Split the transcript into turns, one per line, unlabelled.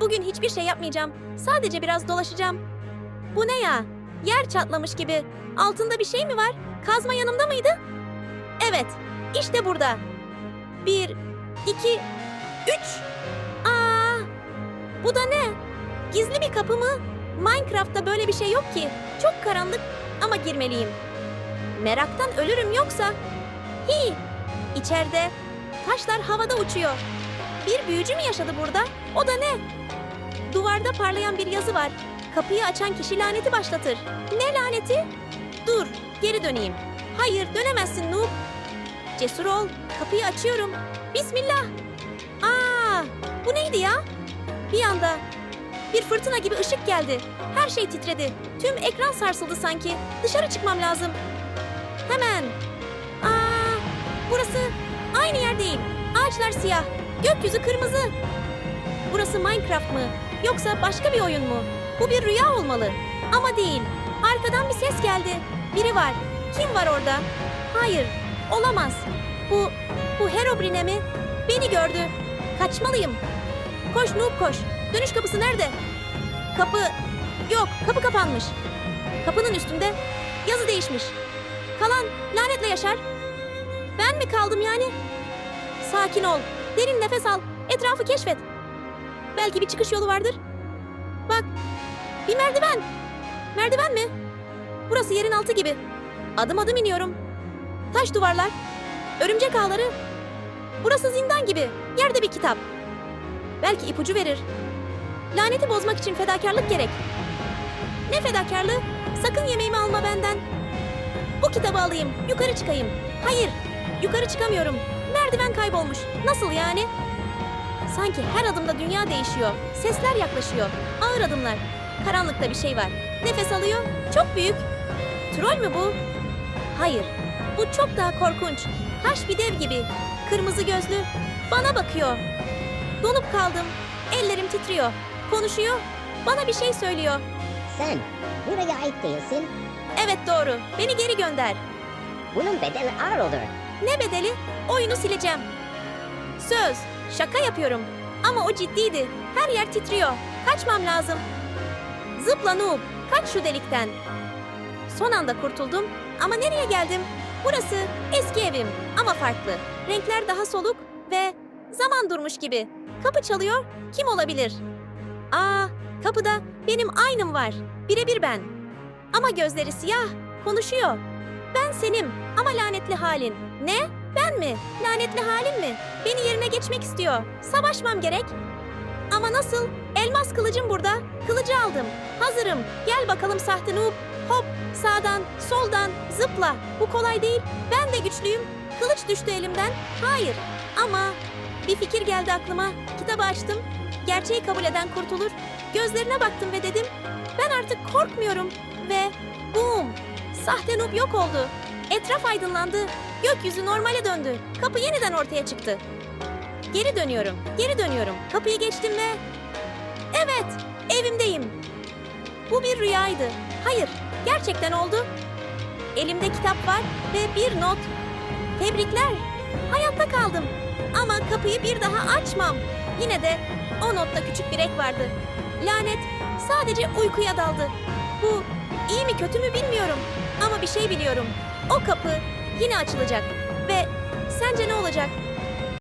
Bugün hiçbir şey yapmayacağım. Sadece biraz dolaşacağım. Bu ne ya? Yer çatlamış gibi. Altında bir şey mi var? Kazma yanımda mıydı? Evet, işte burada. Bir, iki, üç. Aa, bu da ne? Gizli bir kapı mı? Minecraft'ta böyle bir şey yok ki. Çok karanlık ama girmeliyim. Meraktan ölürüm yoksa. Hi! İçeride taşlar havada uçuyor. Bir büyücü mü yaşadı burada? O da ne? Duvarda parlayan bir yazı var. Kapıyı açan kişi laneti başlatır. Ne laneti? Dur, geri döneyim. Hayır, dönemezsin Noob. Cesur ol, kapıyı açıyorum. Bismillah. Aa, bu neydi ya? Bir anda bir fırtına gibi ışık geldi. Her şey titredi. Tüm ekran sarsıldı sanki. Dışarı çıkmam lazım. Hemen. Aa, burası aynı yer değil. Ağaçlar siyah, gökyüzü kırmızı. Burası Minecraft mı? Yoksa başka bir oyun mu? Bu bir rüya olmalı. Ama değil. Arkadan bir ses geldi. Biri var. Kim var orada? Hayır, olamaz. Bu, bu Herobrine mi? Beni gördü. Kaçmalıyım. Koş Noob koş. Dönüş kapısı nerede? Kapı... Yok, kapı kapanmış. Kapının üstünde yazı değişmiş. Kalan lanetle yaşar. Ben mi kaldım yani? Sakin ol. Derin nefes al. Etrafı keşfet. Belki bir çıkış yolu vardır. Bak. Bir merdiven. Merdiven mi? Burası yerin altı gibi. Adım adım iniyorum. Taş duvarlar. Örümcek ağları. Burası zindan gibi. Yerde bir kitap. Belki ipucu verir. Laneti bozmak için fedakarlık gerek. Ne fedakarlığı? Sakın yemeğimi alma benden. Bu kitabı alayım, yukarı çıkayım. Hayır, yukarı çıkamıyorum. Merdiven kaybolmuş. Nasıl yani? Sanki her adımda dünya değişiyor. Sesler yaklaşıyor. Ağır adımlar. Karanlıkta bir şey var. Nefes alıyor. Çok büyük. Troll mü bu? Hayır. Bu çok daha korkunç. Taş bir dev gibi. Kırmızı gözlü. Bana bakıyor. Donup kaldım. Ellerim titriyor. Konuşuyor. Bana bir şey söylüyor.
Sen buraya ait değilsin.
Evet doğru. Beni geri gönder.
Bunun bedeli ağır olur.
Ne bedeli? Oyunu sileceğim. Söz. Şaka yapıyorum. Ama o ciddiydi. Her yer titriyor. Kaçmam lazım. Zıpla Noob. Kaç şu delikten. Son anda kurtuldum. Ama nereye geldim? Burası eski evim ama farklı. Renkler daha soluk ve zaman durmuş gibi. Kapı çalıyor. Kim olabilir? Aa, kapıda benim aynım var. Birebir ben. Ama gözleri siyah. Konuşuyor. Ben senim ama lanetli halin. Ne? Ben mi? Lanetli halim mi? Beni yerine geçmek istiyor. Savaşmam gerek. Ama nasıl? Elmas kılıcım burada. Kılıcı aldım. Hazırım. Gel bakalım sahte noob. Hop, sağdan, soldan, zıpla. Bu kolay değil. Ben de güçlüyüm. Kılıç düştü elimden. Hayır. Ama bir fikir geldi aklıma. Kitabı açtım. Gerçeği kabul eden kurtulur. Gözlerine baktım ve dedim. Ben artık korkmuyorum. Ve boom! Sahte noob yok oldu. Etraf aydınlandı. Gökyüzü normale döndü. Kapı yeniden ortaya çıktı. Geri dönüyorum. Geri dönüyorum. Kapıyı geçtim ve... Evet, evimdeyim. Bu bir rüyaydı. Hayır, gerçekten oldu. Elimde kitap var ve bir not. Tebrikler. Hayatta kaldım. Ama kapıyı bir daha açmam. Yine de o notta küçük bir ek vardı. Lanet sadece uykuya daldı. Bu iyi mi kötü mü bilmiyorum. Ama bir şey biliyorum. O kapı yine açılacak. Ve sence ne olacak?